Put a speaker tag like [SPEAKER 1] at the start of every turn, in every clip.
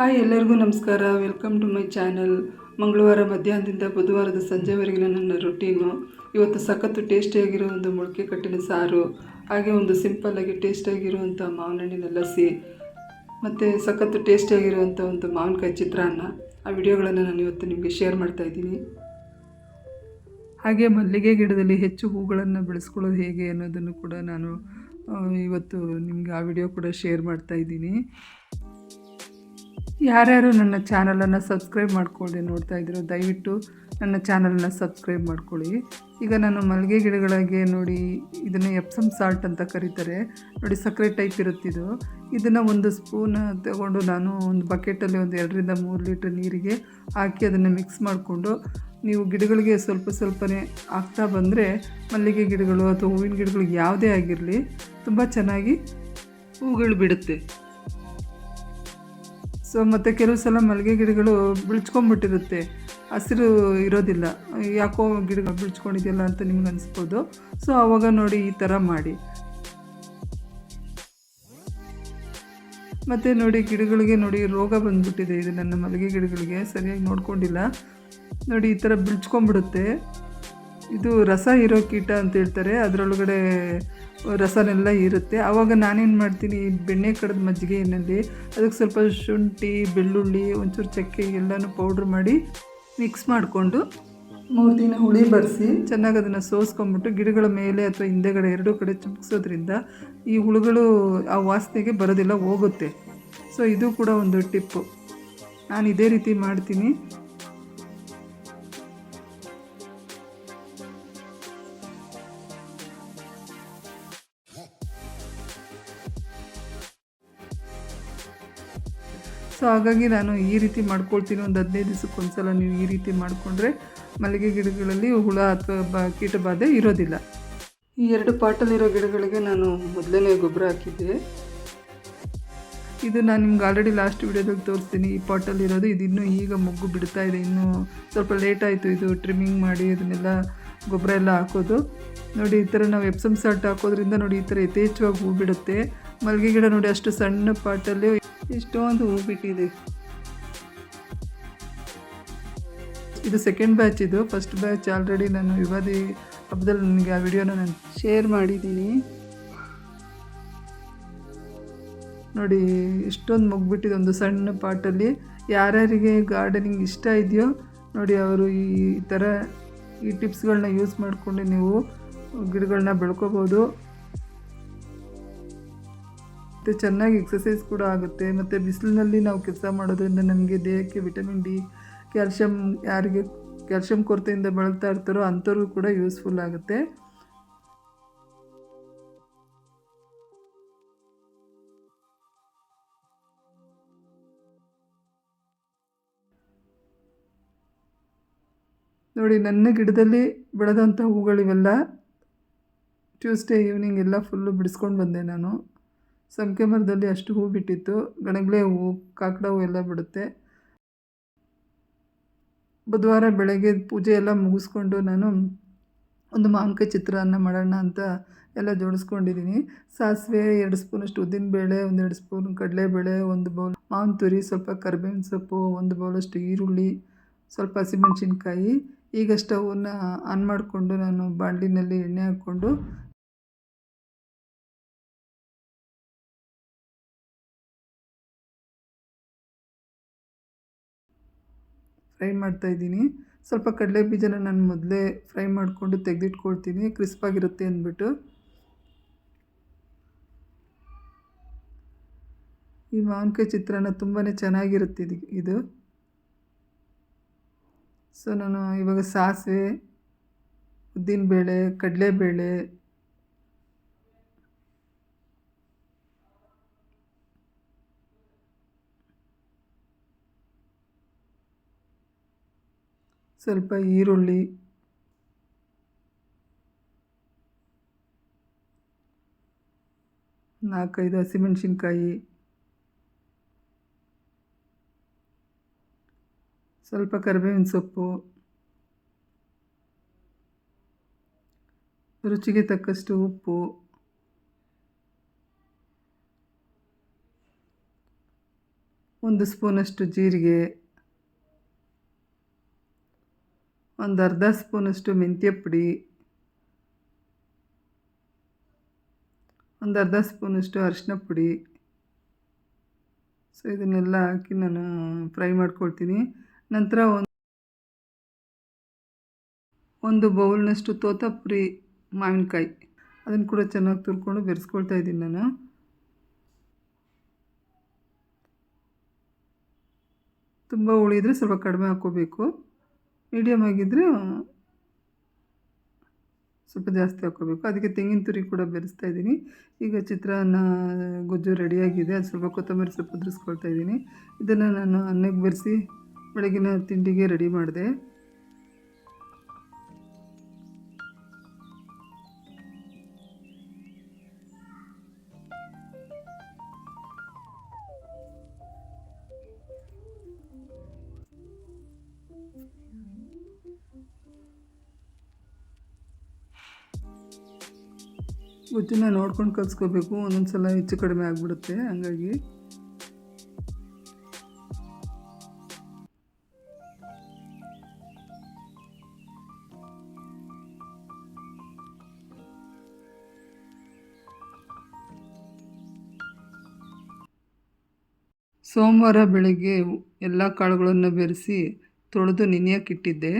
[SPEAKER 1] Hi ಎಲ್ಲರಿಗೂ ನಮಸ್ಕಾರ. Welcome to my channel ಮಂಗಳವಾರ ಮಧ್ಯಾಹ್ನದಿಂದ ಬುಧವಾರದ ಸಂಜೆವರೆಗಿನ ನನ್ನ ರೊಟೀನು ಇವತ್ತು ಸಖತ್ತು ಟೇಸ್ಟಿಯಾಗಿರೋ ಒಂದು ಮೊಳಕೆ ಕಟ್ಟಿನ ಸಾರು, ಹಾಗೆ ಒಂದು ಸಿಂಪಲ್ಲಾಗಿ ಟೇಸ್ಟಿಯಾಗಿರುವಂಥ ಮಾವಿನ ಲಸಿ ಮತ್ತು ಸಖತ್ತು ಟೇಸ್ಟಿಯಾಗಿರುವಂಥ ಒಂದು ಮಾವಿನಕಾಯಿ ಚಿತ್ರಾನ್ನ. ಆ ವಿಡಿಯೋಗಳನ್ನು ನಾನು ಇವತ್ತು ನಿಮಗೆ ಶೇರ್ ಮಾಡ್ತಾ ಇದ್ದೀನಿ. ಹಾಗೆ ಮಲ್ಲಿಗೆ ಗಿಡದಲ್ಲಿ ಹೆಚ್ಚು ಹೂಗಳನ್ನು ಬೆಳೆಸ್ಕೊಳ್ಳೋದು ಹೇಗೆ ಅನ್ನೋದನ್ನು ಕೂಡ ನಾನು ಇವತ್ತು ನಿಮಗೆ ಆ ವಿಡಿಯೋ ಕೂಡ ಶೇರ್ ಮಾಡ್ತಾ ಇದ್ದೀನಿ. ಯಾರ್ಯಾರು ನನ್ನ ಚಾನಲನ್ನು ಸಬ್ಸ್ಕ್ರೈಬ್ ಮಾಡ್ಕೊಳ್ಳಿ ನೋಡ್ತಾ ಇದ್ದೀರೋ, ದಯವಿಟ್ಟು ನನ್ನ ಚಾನಲನ್ನು ಸಬ್ಸ್ಕ್ರೈಬ್ ಮಾಡ್ಕೊಳ್ಳಿ. ಈಗ ನಾನು ಮಲ್ಲಿಗೆ ಗಿಡಗಳಿಗೆ ನೋಡಿ, ಇದನ್ನು ಎಪ್ಸಮ್ ಸಾಲ್ಟ್ ಅಂತ ಕರೀತಾರೆ. ನೋಡಿ, ಸಕ್ಕರೆ ಟೈಪ್ ಇರುತ್ತಿದ್ದು ಇದನ್ನು ಒಂದು ಸ್ಪೂನ್ ತಗೊಂಡು ನಾನು ಒಂದು ಬಕೆಟಲ್ಲಿ ಒಂದು ಎರಡರಿಂದ ಮೂರು ಲೀಟ್ರ್ ನೀರಿಗೆ ಹಾಕಿ ಅದನ್ನು ಮಿಕ್ಸ್ ಮಾಡಿಕೊಂಡು, ನೀವು ಗಿಡಗಳಿಗೆ ಸ್ವಲ್ಪ ಸ್ವಲ್ಪನೇ ಹಾಕ್ತಾ ಬಂದರೆ ಮಲ್ಲಿಗೆ ಗಿಡಗಳು ಅಥವಾ ಹೂವಿನ ಗಿಡಗಳು ಯಾವುದೇ ಆಗಿರಲಿ, ತುಂಬ ಚೆನ್ನಾಗಿ ಹೂಗಳು ಬಿಡುತ್ತೆ. ಸೊ ಮತ್ತು ಕೆಲವು ಸಲ ಮಲ್ಲಿಗೆ ಗಿಡಗಳು ಬಿಳ್ಚ್ಕೊಂಡ್ಬಿಟ್ಟಿರುತ್ತೆ ಹಸಿರು ಇರೋದಿಲ್ಲ. ಯಾಕೋ ಗಿಡ ಬಿಳ್ಚ್ಕೊಂಡಿದೆಯಲ್ಲ ಅಂತ ನಿಮ್ಗೆ ಅನಿಸ್ಬೋದು. ಸೊ ಆವಾಗ ನೋಡಿ ಈ ಥರ ಮಾಡಿ. ಮತ್ತು ನೋಡಿ ಗಿಡಗಳಿಗೆ ನೋಡಿ ರೋಗ ಬಂದ್ಬಿಟ್ಟಿದೆ. ಇದು ನನ್ನ ಮಲ್ಲಿಗೆ ಗಿಡಗಳಿಗೆ. ಸರಿಯಾಗಿ ನೋಡ್ಕೊಂಡಿಲ್ಲ. ನೋಡಿ ಈ ಥರ ಬಿಳ್ಚ್ಕೊಂಡ್ಬಿಡುತ್ತೆ ಇದು ರಸ ಇರೋ ಕೀಟ ಅಂತ ಹೇಳ್ತಾರೆ. ಅದರೊಳಗಡೆ ರಸನೆಲ್ಲ ಇರುತ್ತೆ. ಆವಾಗ ನಾನೇನು ಮಾಡ್ತೀನಿ ಬೆಣ್ಣೆ ಕಡದ ಮಜ್ಜಿಗೆ ಏನಲ್ಲಿ ಅದಕ್ಕೆ ಸ್ವಲ್ಪ ಶುಂಠಿ, ಬೆಳ್ಳುಳ್ಳಿ, ಒಂಚೂರು ಚಕ್ಕೆ ಎಲ್ಲನೂ ಪೌಡ್ರ್ ಮಾಡಿ ಮಿಕ್ಸ್ ಮಾಡಿಕೊಂಡು ಮೂರು ದಿನ ಹುಳಿ ಬರೆಸಿ ಚೆನ್ನಾಗಿ ಅದನ್ನು ಸೋಸ್ಕೊಂಬಿಟ್ಟು ಗಿಡಗಳ ಮೇಲೆ ಅಥವಾ ಹಿಂದೆಗಡೆ ಎರಡೂ ಕಡೆ ಚುಮ್ಕಿಸೋದ್ರಿಂದ ಈ ಹುಳುಗಳು ಆ ವಾಸನೆಗೆ ಬರೋದಿಲ್ಲ, ಹೋಗುತ್ತೆ. ಸೊ ಇದು ಕೂಡ ಒಂದು ಟಿಪ್ಪು. ನಾನು ಇದೇ ರೀತಿ ಮಾಡ್ತೀನಿ. ಸೊ ಹಾಗಾಗಿ ನಾನು ಈ ರೀತಿ ಮಾಡ್ಕೊಳ್ತೀನಿ. ಒಂದು ಹದಿನೈದು ದಿವಸಕ್ಕೊಂದ್ಸಲ ನೀವು ಈ ರೀತಿ ಮಾಡಿಕೊಂಡ್ರೆ ಮಲ್ಲಿಗೆ ಗಿಡಗಳಲ್ಲಿ ಹುಳ ಅಥವಾ ಬ ಕೀಟ ಬಾಧೆ ಇರೋದಿಲ್ಲ. ಈ ಎರಡು ಪಾಟಲ್ಲಿರೋ ಗಿಡಗಳಿಗೆ ನಾನು ಮೊದಲನೇ ಗೊಬ್ಬರ ಹಾಕಿದ್ದೆ. ಇದು ನಾನು ನಿಮ್ಗೆ ಆಲ್ರೆಡಿ ಲಾಸ್ಟ್ ವಿಡಿಯೋದಲ್ಲಿ ತೋರಿಸ್ತೀನಿ. ಈ ಪಾಟಲ್ಲಿರೋದು ಇದು ಇನ್ನೂ ಈಗ ಮೊಗ್ಗು ಬಿಡ್ತಾ ಇದೆ. ಇನ್ನೂ ಸ್ವಲ್ಪ ಲೇಟ್ ಆಯಿತು. ಇದು ಟ್ರಿಮ್ಮಿಂಗ್ ಮಾಡಿ ಅದನ್ನೆಲ್ಲ ಗೊಬ್ಬರ ಎಲ್ಲ ಹಾಕೋದು. ನೋಡಿ, ಈ ಥರ ನಾವು ಎಪ್ಸಮ್ ಸಾಲ್ಟ್ ಹಾಕೋದ್ರಿಂದ ನೋಡಿ ಈ ಥರ ಯಥೇಚ್ಛವಾಗಿ ಹೂ ಬಿಡುತ್ತೆ. ಮಲ್ಲಿಗೆ ಗಿಡ ನೋಡಿ, ಅಷ್ಟು ಸಣ್ಣ ಪಾಟಲ್ಲಿ ಎಷ್ಟೊಂದು ಹೂ ಬಿಟ್ಟಿದೆ. ಇದು ಸೆಕೆಂಡ್ ಬ್ಯಾಚ್ ಇದು. ಫಸ್ಟ್ ಬ್ಯಾಚ್ ಆಲ್ರೆಡಿ ನಾನು ಯುಗಾದಿ ಹಬ್ಬದಲ್ಲಿ ನನಗೆ ಆ ವಿಡಿಯೋನ ನಾನು ಶೇರ್ ಮಾಡಿದ್ದೀನಿ. ನೋಡಿ ಇಷ್ಟೊಂದು ಮುಗ್ಬಿಟ್ಟಿದೆ ಒಂದು ಸಣ್ಣ ಪಾಟಲ್ಲಿ. ಯಾರ್ಯಾರಿಗೆ ಗಾರ್ಡನಿಂಗ್ ಇಷ್ಟ ಇದೆಯೋ, ನೋಡಿ ಅವರು ಈ ಥರ ಈ ಟಿಪ್ಸ್ಗಳನ್ನ ಯೂಸ್ ಮಾಡಿಕೊಂಡು ನೀವು ಗಿಡಗಳನ್ನ ಬೆಳ್ಕೋಬೋದು. ಮತ್ತು ಚೆನ್ನಾಗಿ ಎಕ್ಸಸೈಸ್ ಕೂಡ ಆಗುತ್ತೆ. ಮತ್ತು ಬಿಸಿಲಿನಲ್ಲಿ ನಾವು ಕೆಲಸ ಮಾಡೋದ್ರಿಂದ ನಮಗೆ ದೇಹಕ್ಕೆ ವಿಟಮಿನ್ ಡಿ ಕ್ಯಾಲ್ಶಿಯಮ್ ಯಾರಿಗೆ ಕ್ಯಾಲ್ಶಿಯಂ ಕೊರತೆಯಿಂದ ಬಳಲ್ತಾ ಇರ್ತಾರೋ ಅಂಥವ್ರಿಗೂ ಕೂಡ ಯೂಸ್ಫುಲ್ ಆಗುತ್ತೆ. ನೋಡಿ, ನನ್ನ ಗಿಡದಲ್ಲಿ ಬೆಳೆದಂಥ ಹೂಗಳಿವೆಲ್ಲ ಟ್ಯೂಸ್ಡೇ ಈವ್ನಿಂಗ್ ಎಲ್ಲ ಫುಲ್ಲು ಬಿಡಿಸ್ಕೊಂಡು ಬಂದೆ ನಾನು. ಸಂಖ್ಯೆ ಮರದಲ್ಲಿ ಅಷ್ಟು ಹೂ ಬಿಟ್ಟಿತ್ತು ಗಣಗ್ಲೆ ಹೂವು, ಕಾಕಡ ಹೂವು ಎಲ್ಲ ಬಿಡುತ್ತೆ. ಬುಧವಾರ ಬೆಳಗ್ಗೆ ಪೂಜೆ ಎಲ್ಲ ಮುಗಿಸ್ಕೊಂಡು ನಾನು ಒಂದು ಮಾವಿನಕಾಯಿ ಚಿತ್ರಾನ್ನ ಮಾಡೋಣ ಅಂತ ಎಲ್ಲ ಜೋಡಿಸ್ಕೊಂಡಿದ್ದೀನಿ. ಸಾಸಿವೆ ಎರಡು ಸ್ಪೂನಷ್ಟು ಉದ್ದಿನಬೇಳೆ ಒಂದೆರಡು ಸ್ಪೂನ್ ಕಡಲೆಬೇಳೆ, ಒಂದು ಬೌಲ್ ಮಾವಿನ ತುರಿ ಸ್ವಲ್ಪ ಕರಿಬೇವಿನ ಸೊಪ್ಪು, ಒಂದು ಬೌಲಷ್ಟು ಈರುಳ್ಳಿ, ಸ್ವಲ್ಪ ಹಸಿಮೆಣ್ಸಿನ್ಕಾಯಿ. ಈಗ ಸ್ಟವನ್ನು ಆನ್ ಮಾಡಿಕೊಂಡು ನಾನು ಬಾಣಲಿನಲ್ಲಿ ಎಣ್ಣೆ ಹಾಕ್ಕೊಂಡು ಫ್ರೈ ಮಾಡ್ತಾಯಿದ್ದೀನಿ ಸ್ವಲ್ಪ ಕಡಲೆ ಬೀಜನ ನಾನು ಮೊದಲೇ ಫ್ರೈ ಮಾಡಿಕೊಂಡು ತೆಗೆದಿಟ್ಕೊಳ್ತೀನಿ. ಕ್ರಿಸ್ಪಾಗಿರುತ್ತೆ ಅಂದ್ಬಿಟ್ಟು. ಈ ಮಾವಿನಕಾಯಿ ಚಿತ್ರಾನ್ನ ತುಂಬಾ ಚೆನ್ನಾಗಿರುತ್ತೆ ಇದು ಇದು. ಸೊ, ನಾನು ಇವಾಗ ಸಾಸಿವೆ, ಉದ್ದಿನಬೇಳೆ, ಕಡಲೆಬೇಳೆ ಸ್ವಲ್ಪ ಈರುಳ್ಳಿ. ನಾಲ್ಕೈದು ಹಸಿಮೆಣ್ಸಿನ್ಕಾಯಿ. ಸ್ವಲ್ಪ ಕರಿಬೇವಿನ ಸೊಪ್ಪು. ರುಚಿಗೆ ತಕ್ಕಷ್ಟು ಉಪ್ಪು. ಒಂದು ಸ್ಪೂನಷ್ಟು ಜೀರಿಗೆ. ಒಂದು ಅರ್ಧ ಸ್ಪೂನಷ್ಟು ಮೆಂತ್ಯ ಪುಡಿ. ಒಂದು ಅರ್ಧ ಸ್ಪೂನಷ್ಟು ಅರಿಶಿನ ಪುಡಿ. ಸೊ ಇದನ್ನೆಲ್ಲ ಹಾಕಿ ನಾನು ಫ್ರೈ ಮಾಡ್ಕೊಳ್ತೀನಿ. ನಂತರ ಒಂದು ಒಂದು ಬೌಲ್ನಷ್ಟು ತೋತಾಪುರಿ ಮಾವಿನಕಾಯಿ. ಅದನ್ನು ಕೂಡ ಚೆನ್ನಾಗಿ ತುರ್ಕೊಂಡು ಬೆರೆಸ್ಕೊಳ್ತಾ ಇದ್ದೀನಿ ನಾನು. ತುಂಬ ಉಳಿದರೆ ಸ್ವಲ್ಪ ಕಡಿಮೆ ಹಾಕ್ಕೋಬೇಕು. ಮೀಡಿಯಮ್ ಆಗಿದ್ದರೆ ಸ್ವಲ್ಪ ಜಾಸ್ತಿ ಹಾಕ್ಕೋಬೇಕು. ಅದಕ್ಕೆ ತೆಂಗಿನ ತುರಿ ಕೂಡ ಬೆರೆಸ್ತಾ ಇದ್ದೀನಿ. ಈಗ ಚಿತ್ರಾನ್ನ ಗೊಜ್ಜು ರೆಡಿಯಾಗಿದೆ ಅದು ಸ್ವಲ್ಪ ಕೊತ್ತಂಬರಿ ಸೊಪ್ಪು ಉದುರಿಸ್ಕೊಳ್ತಾ ಇದ್ದೀನಿ. ಇದನ್ನು ನಾನು ಅನ್ನಕ್ಕೆ ಬೆರೆಸಿ ಬೆಳಗಿನ ತಿಂಡಿಗೆ ರೆಡಿ ಮಾಡಿದೆ. ಗೊಜ್ಜನ್ನ ನೋಡ್ಕೊಂಡು ಕಲಿಸ್ಕೋಬೇಕು. ಒಂದೊಂದು ಸಲ ಹೆಚ್ಚು ಕಡಿಮೆ ಆಗಿಬಿಡುತ್ತೆ. ಹಂಗಾಗಿ ಸೋಮವಾರ ಬೆಳಗ್ಗೆ ಎಲ್ಲ ಕಾಳುಗಳನ್ನು ಬೆರೆಸಿ ತೊಳೆದು ನೆನೆಯಕ್ಕಿಟ್ಟಿದ್ದೆ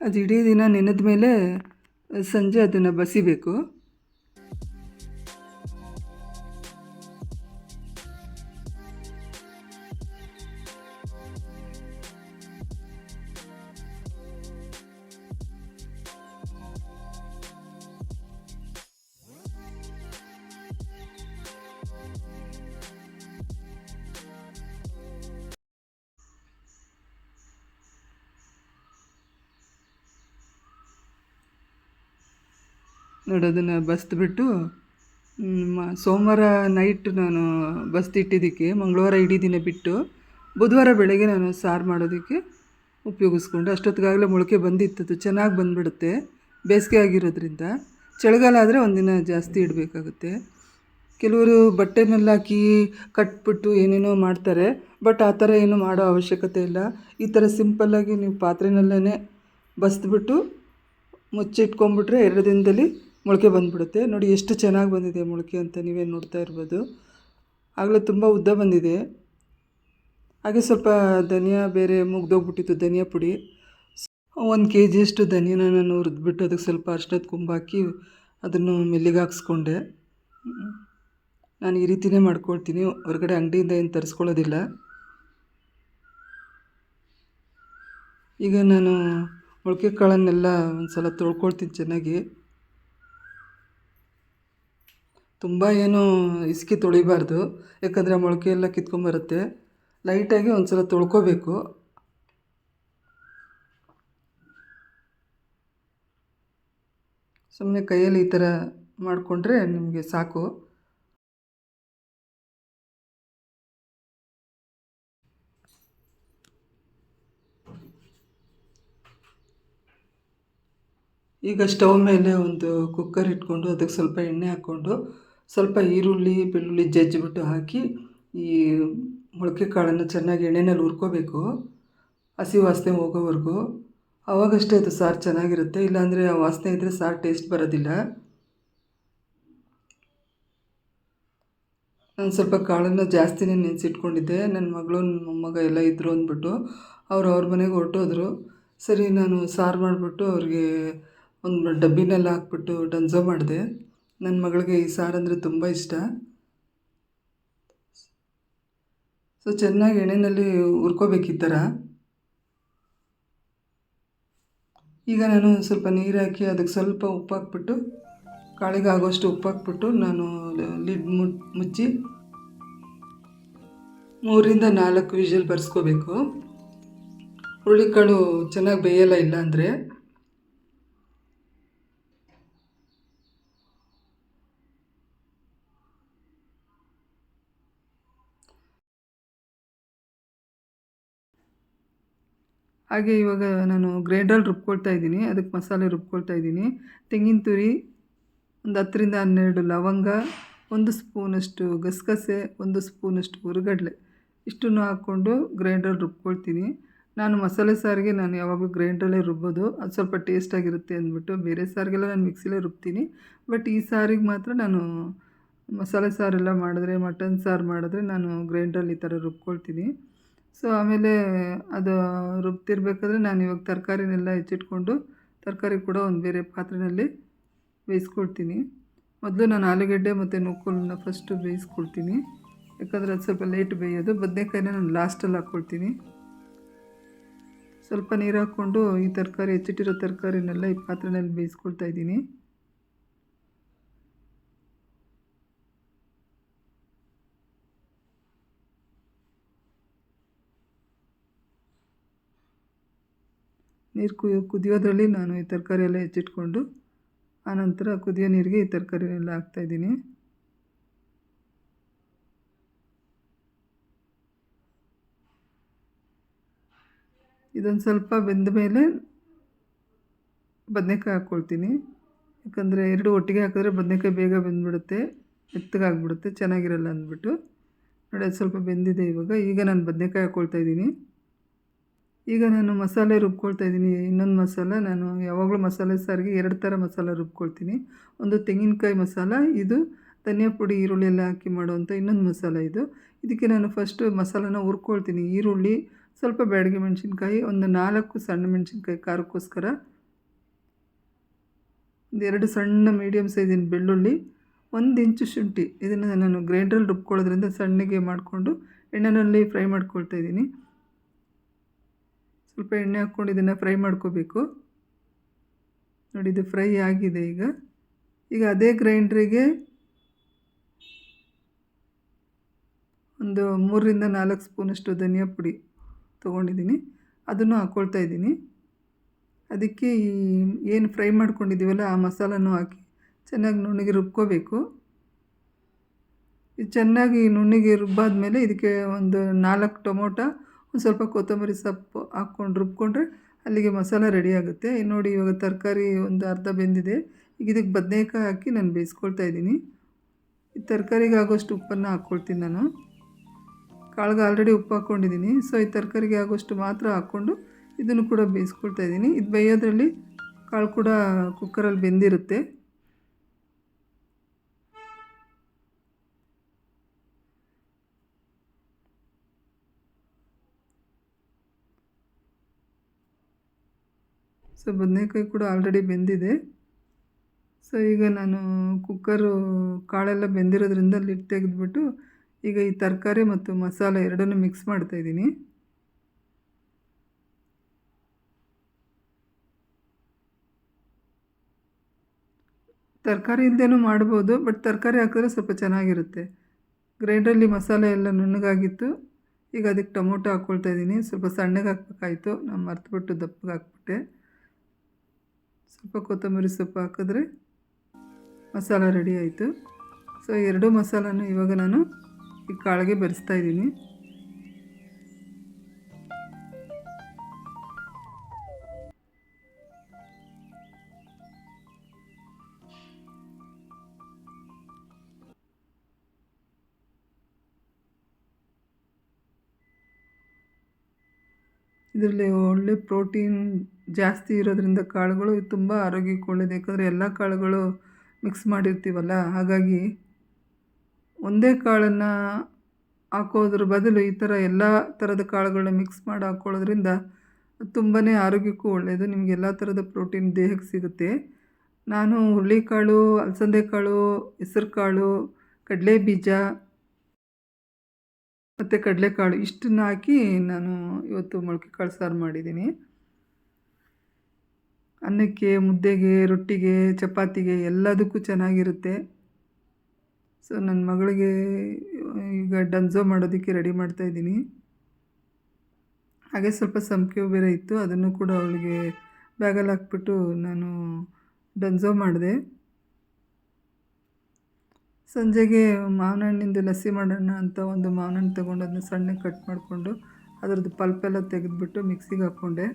[SPEAKER 1] ಅದು ಇಡೀ ದಿನ ನೆನೆದ ಮೇಲೆ ಸಂಜೆ ಅದನ್ನು ಬಸಿಬೇಕು. ನೋಡಿ, ಅದನ್ನು ಬಸ್ದುಬಿಟ್ಟು ಸೋಮವಾರ ನೈಟ್ ನಾನು ಬಸ್ದಿಟ್ಟಿದ್ದಕ್ಕೆ ಮಂಗಳವಾರ ಇಡೀ ದಿನ ಬಿಟ್ಟು, ಬುಧವಾರ ಬೆಳಗ್ಗೆ ನಾನು ಸಾರು ಮಾಡೋದಕ್ಕೆ ಉಪಯೋಗಿಸ್ಕೊಂಡು, ಅಷ್ಟೊತ್ತಿಗಾಗಲೇ ಮೊಳಕೆ ಬಂದಿತ್ತು ಚೆನ್ನಾಗಿ ಬಂದುಬಿಡುತ್ತೆ, ಬೇಸಿಗೆ ಆಗಿರೋದ್ರಿಂದ. ಚಳಿಗಾಲ ಆದರೆ ಒಂದಿನ ಜಾಸ್ತಿ ಇಡಬೇಕಾಗುತ್ತೆ. ಕೆಲವರು ಬಟ್ಟೆನಲ್ಲಿ ಹಾಕಿ ಕಟ್ಬಿಟ್ಟು ಏನೇನೋ ಮಾಡ್ತಾರೆ, ಬಟ್ ಆ ಥರ ಏನು ಮಾಡೋ ಅವಶ್ಯಕತೆ ಇಲ್ಲ. ಈ ಥರ ಸಿಂಪಲ್ಲಾಗಿ ನೀವು ಪಾತ್ರೆನಲ್ಲೇ ಬಸ್ದುಬಿಟ್ಟು ಮುಚ್ಚಿಟ್ಕೊಂಡ್ಬಿಟ್ರೆ ಎರಡು ದಿನದಲ್ಲಿ ಮೊಳಕೆ ಬಂದುಬಿಡುತ್ತೆ. ನೋಡಿ, ಎಷ್ಟು ಚೆನ್ನಾಗಿ ಬಂದಿದೆ ಮೊಳಕೆ ಅಂತ ನೀವೇನು ನೋಡ್ತಾ ಇರ್ಬೋದು. ಆಗಲೇ ತುಂಬ ಉದ್ದ ಬಂದಿದೆ. ಹಾಗೆ ಸ್ವಲ್ಪ ಧನಿಯಾ ಬೇರೆ ಮುಗ್ದೋಗ್ಬಿಟ್ಟಿತ್ತು, ಧನಿಯಾ ಪುಡಿ. ಒಂದು ಕೆ ಜಿಯಷ್ಟು ಧನಿಯಾನ ನಾನು ಹುರಿದ್ಬಿಟ್ಟು ಅದಕ್ಕೆ ಸ್ವಲ್ಪ ಅರ್ಶಿನದ ಕುಂಬಾಕಿ ಅದನ್ನು ಮೆಲ್ಲಿಗೆ ಹಾಕ್ಸ್ಕೊಂಡೆ. ನಾನು ಈ ರೀತಿನೇ ಮಾಡ್ಕೊಳ್ತೀನಿ. ಹೊರಗಡೆ ಅಂಗಡಿಯಿಂದ ಏನು ತರಿಸ್ಕೊಳ್ಳೋದಿಲ್ಲ. ಈಗ ನಾನು ಮೊಳಕೆ ಕಾಳನ್ನೆಲ್ಲ ಒಂದು ಸಲ ತೊಳ್ಕೊಳ್ತೀನಿ ಚೆನ್ನಾಗಿ. ತುಂಬ ಏನು ಇಸ್ಕಿ ತೊಳಿಬಾರ್ದು, ಯಾಕಂದರೆ ಮೊಳಕೆ ಎಲ್ಲ ಕಿತ್ಕೊಂಬರುತ್ತೆ. ಲೈಟಾಗಿ ಒಂದು ಸಲ ತೊಳ್ಕೊಬೇಕು. ಸುಮ್ಮನೆ ಕೈಯಲ್ಲಿ ಈ ಥರ ಮಾಡಿಕೊಂಡ್ರೆ ನಿಮಗೆ ಸಾಕು. ಈಗ ಸ್ಟವ್ ಮೇಲೆ ಒಂದು ಕುಕ್ಕರ್ ಇಟ್ಕೊಂಡು ಅದಕ್ಕೆ ಸ್ವಲ್ಪ ಎಣ್ಣೆ ಹಾಕ್ಕೊಂಡು ಸ್ವಲ್ಪ ಈರುಳ್ಳಿ, ಬೆಳ್ಳುಳ್ಳಿ ಜಜ್ಜಿಬಿಟ್ಟು ಹಾಕಿ ಈ ಮೊಳಕೆ ಕಾಳನ್ನು ಚೆನ್ನಾಗಿ ಎಣ್ಣೆನಲ್ಲಿ ಹುರ್ಕೋಬೇಕು. ಹಸಿ ವಾಸನೆ ಹೋಗೋವರೆಗೂ. ಆವಾಗಷ್ಟೇ ಅದು ಸಾರು ಚೆನ್ನಾಗಿರುತ್ತೆ. ಇಲ್ಲಾಂದರೆ ಆ ವಾಸನೆ ಇದ್ದರೆ ಸಾರು ಟೇಸ್ಟ್ ಬರೋದಿಲ್ಲ. ನಾನು ಸ್ವಲ್ಪ ಕಾಳನ್ನು ಜಾಸ್ತಿನೇ ನೆನೆಸಿಟ್ಕೊಂಡಿದ್ದೆ. ನನ್ನ ಮಗಳು, ನನ್ನ ಮೊಮ್ಮಗ ಎಲ್ಲ ಇದ್ದರು ಅಂದ್ಬಿಟ್ಟು ಅವರು ಅವ್ರ ಮನೆಗೆ ಹೊರಟೋದ್ರು. ಸರಿ, ನಾನು ಸಾರು ಮಾಡಿಬಿಟ್ಟು ಅವ್ರಿಗೆ ಒಂದು ಡಬ್ಬಿನಲ್ಲಿ ಹಾಕ್ಬಿಟ್ಟು ಡನ್ಸೋ ಮಾಡಿದೆ. ನನ್ನ ಮಗಳಿಗೆ ಈ ಸಾರು ಅಂದರೆ ತುಂಬ ಇಷ್ಟ. ಸೊ ಚೆನ್ನಾಗಿ ಎಣ್ಣೆಯಲ್ಲಿ ಹುರ್ಕೋಬೇಕು ಈ ಥರ ಈಗ ನಾನು ಸ್ವಲ್ಪ ನೀರು ಹಾಕಿ ಅದಕ್ಕೆ ಸ್ವಲ್ಪ ಉಪ್ಪು ಹಾಕ್ಬಿಟ್ಟು, ಕಾಳಿಗೆ ಆಗೋಷ್ಟು ಉಪ್ಪು ಹಾಕ್ಬಿಟ್ಟು ನಾನು ಲಿಡ್ ಮುಚ್ಚಿ ಮೂರಿಂದ ನಾಲ್ಕು ವಿಷಲ್ ಬರ್ಸ್ಕೋಬೇಕು. ಹುರುಳಿಕಾಳು ಚೆನ್ನಾಗಿ ಬೇಯಲ್ಲ ಇಲ್ಲ ಅಂದರೆ ಹಾಗೆ ಇವಾಗ ನಾನು ಗ್ರೈಂಡರ್ ರುಬ್ಕೊಳ್ತಾ ಇದ್ದೀನಿ. ಅದಕ್ಕೆ ಮಸಾಲೆ ರುಬ್ಕೊಳ್ತಾ ಇದ್ದೀನಿ. ತೆಂಗಿನ ತುರಿ ಒಂದು ಹತ್ತರಿಂದ ಹನ್ನೆರಡು ಲವಂಗ, ಒಂದು ಸ್ಪೂನಷ್ಟು ಗಸಗಸೆ, ಒಂದು ಸ್ಪೂನಷ್ಟು ಹುರುಗಡಲೆ ಇಷ್ಟನ್ನು ಹಾಕ್ಕೊಂಡು ಗ್ರೈಂಡ್ರಲ್ಲಿ ರುಬ್ಕೊಳ್ತೀನಿ. ನಾನು ಮಸಾಲೆ ಸಾರಿಗೆ ನಾನು ಯಾವಾಗಲೂ ಗ್ರೈಂಡ್ರಲ್ಲೇ ರುಬ್ಬೋದು. ಅದು ಸ್ವಲ್ಪ ಟೇಸ್ಟಾಗಿರುತ್ತೆ ಅಂದ್ಬಿಟ್ಟು ಬೇರೆ ಸಾರಿಗೆಲ್ಲ ನಾನು ಮಿಕ್ಸಿಲೇ ರುಬ್ತೀನಿ. ಬಟ್ ಈ ಸಾರಿಗೆ ಮಾತ್ರ ನಾನು ಮಸಾಲೆ ಸಾರೆಲ್ಲ ಮಾಡಿದ್ರೆ ಮಟನ್ ಸಾರು ಮಾಡಿದ್ರೆ ನಾನು ಗ್ರೈಂಡ್ರಲ್ಲಿ ಈ ಥರ ರುಬ್ಕೊಳ್ತೀನಿ. ಸೊ, ಆಮೇಲೆ ಅದು ರುಬ್ತಿರ್ಬೇಕಾದ್ರೆ ನಾನು ಇವಾಗ ತರಕಾರಿನೆಲ್ಲ ಹೆಚ್ಚಿಟ್ಕೊಂಡು ತರಕಾರಿ ಕೂಡ ಒಂದು ಬೇರೆ ಪಾತ್ರೆಯಲ್ಲಿ ಬೇಯಿಸ್ಕೊಳ್ತೀನಿ ಮೊದಲು ನಾನು ಆಲೂಗಡ್ಡೆ ಮತ್ತು ನೂಕುಲನ್ನ ಫಸ್ಟು ಬೇಯಿಸ್ಕೊಳ್ತೀನಿ ಯಾಕಂದರೆ ಅದು ಸ್ವಲ್ಪ ಲೇಟ್ ಬೇಯೋದು. ಬದನೆಕಾಯಿನ ನಾನು ಲಾಸ್ಟಲ್ಲಿ ಹಾಕ್ಕೊಳ್ತೀನಿ ಸ್ವಲ್ಪ ನೀರು ಹಾಕ್ಕೊಂಡು ಈ ತರಕಾರಿ ಹೆಚ್ಚಿಟ್ಟಿರೋ ತರಕಾರಿನೆಲ್ಲ ಈ ಪಾತ್ರೆನಲ್ಲಿ ಬೇಯಿಸ್ಕೊಳ್ತಾ ಇದ್ದೀನಿ. ನೀರು ಕುಯ್ ಕುದಿಯೋದರಲ್ಲಿ ನಾನು ಈ ತರಕಾರಿ ಎಲ್ಲ ಹೆಚ್ಚಿಟ್ಕೊಂಡು, ಆನಂತರ ಕುದಿಯೋ ನೀರಿಗೆ ಈ ತರಕಾರಿನೆಲ್ಲ ಹಾಕ್ತಾಯಿದ್ದೀನಿ ಇದೊಂದು ಸ್ವಲ್ಪ ಬೆಂದ ಮೇಲೆ ಬದನೆಕಾಯಿ ಹಾಕ್ಕೊಳ್ತೀನಿ. ಯಾಕಂದರೆ ಎರಡು ಒಟ್ಟಿಗೆ ಹಾಕಿದ್ರೆ ಬದನೆಕಾಯಿ ಬೇಗ ಬೆಂದ್ಬಿಡುತ್ತೆ ಮೆತ್ತಗಾಗ್ಬಿಡುತ್ತೆ ಚೆನ್ನಾಗಿರಲ್ಲ ಅಂದ್ಬಿಟ್ಟು. ನೋಡಿ, ಅದು ಸ್ವಲ್ಪ ಬೆಂದಿದೆ ಇವಾಗ. ಈಗ ನಾನು ಬದನೆಕಾಯಿ ಹಾಕ್ಕೊಳ್ತಾ ಇದ್ದೀನಿ. ಈಗ ನಾನು ಮಸಾಲೆ ರುಬ್ಕೊಳ್ತಾ ಇದ್ದೀನಿ. ಇನ್ನೊಂದು ಮಸಾಲ ನಾನು ಯಾವಾಗಲೂ ಮಸಾಲೆ ಸಾರಿಗೆ ಎರಡು ಥರ ಮಸಾಲ ರುಬ್ಕೊಳ್ತೀನಿ. ಒಂದು ತೆಂಗಿನಕಾಯಿ ಮಸಾಲ, ಇದು ಧನಿಯಾ ಪುಡಿ, ಈರುಳ್ಳಿ ಎಲ್ಲ ಹಾಕಿ ಮಾಡುವಂಥ ಇನ್ನೊಂದು ಮಸಾಲ ಇದು. ಇದಕ್ಕೆ ನಾನು ಫಸ್ಟು ಮಸಾಲನ ಹುರ್ಕೊಳ್ತೀನಿ. ಈರುಳ್ಳಿ, ಸ್ವಲ್ಪ ಬ್ಯಾಡಿಗೆ ಮೆಣಸಿನ್ಕಾಯಿ, ಒಂದು ನಾಲ್ಕು ಸಣ್ಣ ಮೆಣಸಿನ್ಕಾಯಿ ಖಾರಕ್ಕೋಸ್ಕರ. ಒಂದು ಎರಡು ಸಣ್ಣ ಮೀಡಿಯಮ್ ಸೈಜಿನ ಬೆಳ್ಳುಳ್ಳಿ, ಒಂದು ಇಂಚು ಶುಂಠಿ. ಇದನ್ನು ನಾನು ಗ್ರೈಂಡ್ರಲ್ಲಿ ರುಬ್ಕೊಳ್ಳೋದ್ರಿಂದ ಸಣ್ಣಗೆ ಮಾಡಿಕೊಂಡು ಎಣ್ಣೆಯಲ್ಲಿ ಫ್ರೈ ಮಾಡ್ಕೊಳ್ತಾ ಇದ್ದೀನಿ. ಸ್ವಲ್ಪ ಎಣ್ಣೆ ಹಾಕ್ಕೊಂಡು ಇದನ್ನು ಫ್ರೈ ಮಾಡ್ಕೋಬೇಕು. ನೋಡಿ, ಇದು ಫ್ರೈ ಆಗಿದೆ ಈಗ. ಈಗ ಅದೇ ಗ್ರೈಂಡ್ರಿಗೆ ಒಂದು ಮೂರರಿಂದ ನಾಲ್ಕು ಸ್ಪೂನಷ್ಟು ಧನಿಯಾ ಪುಡಿ ತೊಗೊಂಡಿದ್ದೀನಿ. ಅದನ್ನು ಹಾಕ್ಕೊಳ್ತಾ ಇದ್ದೀನಿ. ಅದಕ್ಕೆ ಈ ಏನು ಫ್ರೈ ಮಾಡ್ಕೊಂಡಿದ್ದೀವಲ್ಲ, ಆ ಮಸಾಲನೂ ಹಾಕಿ ಚೆನ್ನಾಗಿ ನುಣ್ಣಗೆ ರುಬ್ಕೋಬೇಕು. ಇದು ಚೆನ್ನಾಗಿ ನುಣ್ಣಗೆ ರುಬ್ಬಾದ್ಮೇಲೆ ಇದಕ್ಕೆ ಒಂದು ನಾಲ್ಕು ಟೊಮೊಟೊ ಒಂದು ಸ್ವಲ್ಪ ಕೊತ್ತಂಬರಿ ಸೊಪ್ಪು ಹಾಕ್ಕೊಂಡು ರುಬ್ಕೊಂಡ್ರೆ ಅಲ್ಲಿಗೆ ಮಸಾಲ ರೆಡಿ ಆಗುತ್ತೆ. ನೋಡಿ ಇವಾಗ ತರಕಾರಿ ಒಂದು ಅರ್ಧ ಬೆಂದಿದೆ. ಈಗ ಇದಕ್ಕೆ ಬದನೇಕಾಯಿ ಹಾಕಿ ನಾನು ಬೇಯಿಸ್ಕೊಳ್ತಾ ಇದ್ದೀನಿ. ಈ ತರಕಾರಿಗೆ ಆಗೋಷ್ಟು ಉಪ್ಪನ್ನು ಹಾಕ್ಕೊಳ್ತೀನಿ ನಾನು. ಕಾಳಿಗೆ ಆಲ್ರೆಡಿ ಉಪ್ಪು ಹಾಕ್ಕೊಂಡಿದ್ದೀನಿ. ಸೊ ಈ ತರಕಾರಿಗೆ ಆಗೋಷ್ಟು ಮಾತ್ರ ಹಾಕ್ಕೊಂಡು ಇದನ್ನು ಕೂಡ ಬೇಯಿಸ್ಕೊಳ್ತಾ ಇದ್ದೀನಿ. ಇದು ಬೇಯೋದ್ರಲ್ಲಿ ಕಾಳು ಕೂಡ ಕುಕ್ಕರಲ್ಲಿ ಬೆಂದಿರುತ್ತೆ. ಸೊ ಬದನೇಕಾಯಿ ಕೂಡ ಆಲ್ರೆಡಿ ಬೆಂದಿದೆ. ಸೊ ಈಗ ನಾನು ಕುಕ್ಕರು ಕಾಳೆಲ್ಲ ಬೆಂದಿರೋದ್ರಿಂದ ಲಿಡ್ ತೆಗೆದ್ಬಿಟ್ಟು ಈಗ ಈ ತರಕಾರಿ ಮತ್ತು ಮಸಾಲ ಎರಡನ್ನೂ ಮಿಕ್ಸ್ ಮಾಡ್ತಾಯಿದ್ದೀನಿ ತರಕಾರಿ ಇಲ್ಲದೇನೂ ಮಾಡ್ಬೋದು ಬಟ್ ತರಕಾರಿ ಹಾಕಿದ್ರೆ ಸ್ವಲ್ಪ ಚೆನ್ನಾಗಿರುತ್ತೆ. ಗ್ರೈಂಡರಲ್ಲಿ ಮಸಾಲೆ ಎಲ್ಲ ನುಣ್ಣಗಾಗಿತ್ತು. ಈಗ ಅದಕ್ಕೆ ಟೊಮೊಟೊ ಹಾಕ್ಕೊಳ್ತಾ ಇದ್ದೀನಿ. ಸ್ವಲ್ಪ ಸಣ್ಣಗೆ ಹಾಕ್ಬೇಕಾಯಿತು. ನಾನು ಮರ್ತುಬಿಟ್ಟು ದಪ್ಪಗೆ ಹಾಕ್ಬಿಟ್ಟೆ. ಸ್ವಲ್ಪ ಕೊತ್ತಂಬರಿ ಸೊಪ್ಪು ಹಾಕಿದ್ರೆ ಮಸಾಲ ರೆಡಿ ಆಯಿತು. ಸೊ ಎರಡೂ ಮಸಾಲನೂ ಇವಾಗ ನಾನು ಈ ಕಾಳಿಗೆ ಬೆರೆಸ್ತಾ ಇದ್ದೀನಿ. ಇದರಲ್ಲಿ ಒಳ್ಳೆ ಪ್ರೋಟೀನ್ ಜಾಸ್ತಿ ಇರೋದ್ರಿಂದ ಕಾಳುಗಳು ತುಂಬ ಆರೋಗ್ಯಕ್ಕೆ ಒಳ್ಳೆಯದು ಯಾಕಂದರೆ ಎಲ್ಲ ಕಾಳುಗಳು ಮಿಕ್ಸ್ ಮಾಡಿರ್ತೀವಲ್ಲ, ಹಾಗಾಗಿ ಒಂದೇ ಕಾಳನ್ನು ಹಾಕೋದ್ರ ಬದಲು ಈ ಥರ ಎಲ್ಲ ಥರದ ಕಾಳುಗಳನ್ನ ಮಿಕ್ಸ್ ಮಾಡಿ ಹಾಕ್ಕೊಳ್ಳೋದ್ರಿಂದ ತುಂಬಾ ಆರೋಗ್ಯಕ್ಕೂ ಒಳ್ಳೆಯದು ನಿಮಗೆ ಎಲ್ಲ ಥರದ ಪ್ರೋಟೀನ್ ದೇಹಕ್ಕೆ ಸಿಗುತ್ತೆ. ನಾನು ಹುರುಳಿಕಾಳು ಅಲಸಂದೆ ಕಾಳು ಹೆಸರು ಕಾಳು ಕಡಲೆ ಬೀಜ ಮತ್ತು ಕಡಲೆಕಾಳು ಇಷ್ಟನ್ನು ಹಾಕಿ ನಾನು ಇವತ್ತು ಮೊಳಕೆ ಕಾಳು ಸಾರು ಮಾಡಿದ್ದೀನಿ. ಅನ್ನಕ್ಕೆ, ಮುದ್ದೆಗೆ, ರೊಟ್ಟಿಗೆ, ಚಪಾತಿಗೆ ಎಲ್ಲದಕ್ಕೂ ಚೆನ್ನಾಗಿರುತ್ತೆ. ಸೊ ನನ್ನ ಮಗಳಿಗೆ ಈಗ ಡನ್ಸೋ ಮಾಡೋದಕ್ಕೆ ರೆಡಿ ಮಾಡ್ತಾಯಿದ್ದೀನಿ ಹಾಗೆ ಸ್ವಲ್ಪ ಸಂಪಿಗೆ ಬೇರೆ ಇತ್ತು, ಅದನ್ನು ಕೂಡ ಅವಳಿಗೆ ಬ್ಯಾಗಲ್ಲಿ ಹಾಕ್ಬಿಟ್ಟು ನಾನು ಡನ್ಸೋ ಮಾಡಿದೆ. ಸಂಜೆಗೆ ಮಾವಿನ ಹಣ್ಣಿಂದು ಲಸ್ಸಿ ಮಾಡೋಣ ಅಂತ ಒಂದು ಮಾವಿನ ಹಣ್ಣು ತೊಗೊಂಡು ಅದನ್ನ ಸಣ್ಣಗೆ ಕಟ್ ಮಾಡಿಕೊಂಡು ಅದರದ್ದು ಪಲ್ಪೆಲ್ಲ ತೆಗೆದುಬಿಟ್ಟು ಮಿಕ್ಸಿಗೆ ಹಾಕ್ಕೊಂಡೆ.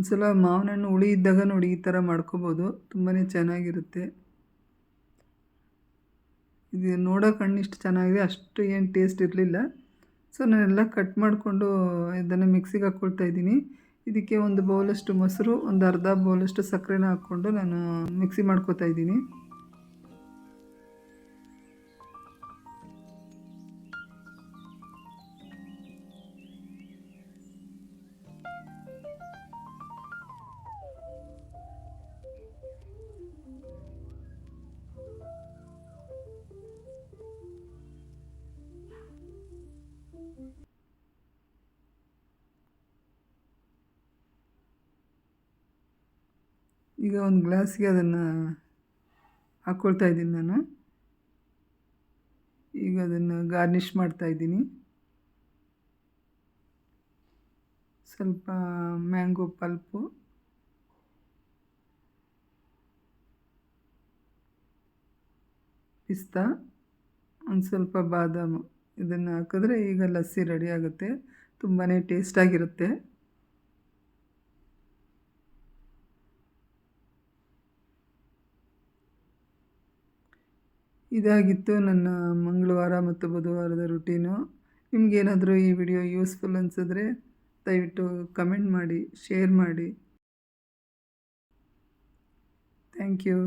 [SPEAKER 1] ಒಂದ್ಸಲ ಮಾವಿನ ಹಣ್ಣು ಹುಳಿ ಇದ್ದಾಗ ನೋಡಿ ಈ ಥರ ಮಾಡ್ಕೋಬೋದು. ತುಂಬಾ ಚೆನ್ನಾಗಿರುತ್ತೆ. ಇದು ನೋಡೋಕೆ ಹಣ್ಣು ಇಷ್ಟು ಚೆನ್ನಾಗಿದೆ. ಅಷ್ಟು ಏನು ಟೇಸ್ಟ್ ಇರಲಿಲ್ಲ. ಸೊ ನಾನೆಲ್ಲ ಕಟ್ ಮಾಡಿಕೊಂಡು ಇದನ್ನು ಮಿಕ್ಸಿಗೆ ಹಾಕ್ಕೊಳ್ತಾ ಇದ್ದೀನಿ. ಇದಕ್ಕೆ ಒಂದು ಬೌಲಷ್ಟು ಮೊಸರು, ಒಂದು ಅರ್ಧ ಬೌಲಷ್ಟು ಸಕ್ಕರೆನ ಹಾಕ್ಕೊಂಡು ನಾನು ಮಿಕ್ಸಿ ಮಾಡ್ಕೊತಾ ಇದ್ದೀನಿ. ಈಗ ಒಂದು ಗ್ಲಾಸ್ಗೆ ಅದನ್ನು ಹಾಕ್ಕೊಳ್ತಾ ಇದ್ದೀನಿ ನಾನು. ಈಗ ಅದನ್ನು ಗಾರ್ನಿಷ್ ಮಾಡ್ತಾ ಇದ್ದೀನಿ. ಸ್ವಲ್ಪ ಮ್ಯಾಂಗೋ ಪಲ್ಪು ಪಿಸ್ತಾ ಒಂದು ಸ್ವಲ್ಪ ಬಾದಾಮು ಇದನ್ನು ಹಾಕಿದ್ರೆ ಈಗ ಲಸ್ಸಿ ರೆಡಿ ಆಗುತ್ತೆ. ತುಂಬಾ ಟೇಸ್ಟಾಗಿರುತ್ತೆ ಇದಾಗಿತ್ತು ನನ್ನ ಮಂಗಳವಾರ ಮತ್ತು ಬುಧವಾರದ ರುಟೀನು ನಿಮಗೇನಾದರೂ ಈ ವಿಡಿಯೋ ಯೂಸ್ಫುಲ್ ಅನಿಸಿದ್ರೆ ದಯವಿಟ್ಟು ಕಮೆಂಟ್ ಮಾಡಿ ಶೇರ್ ಮಾಡಿ. Thank you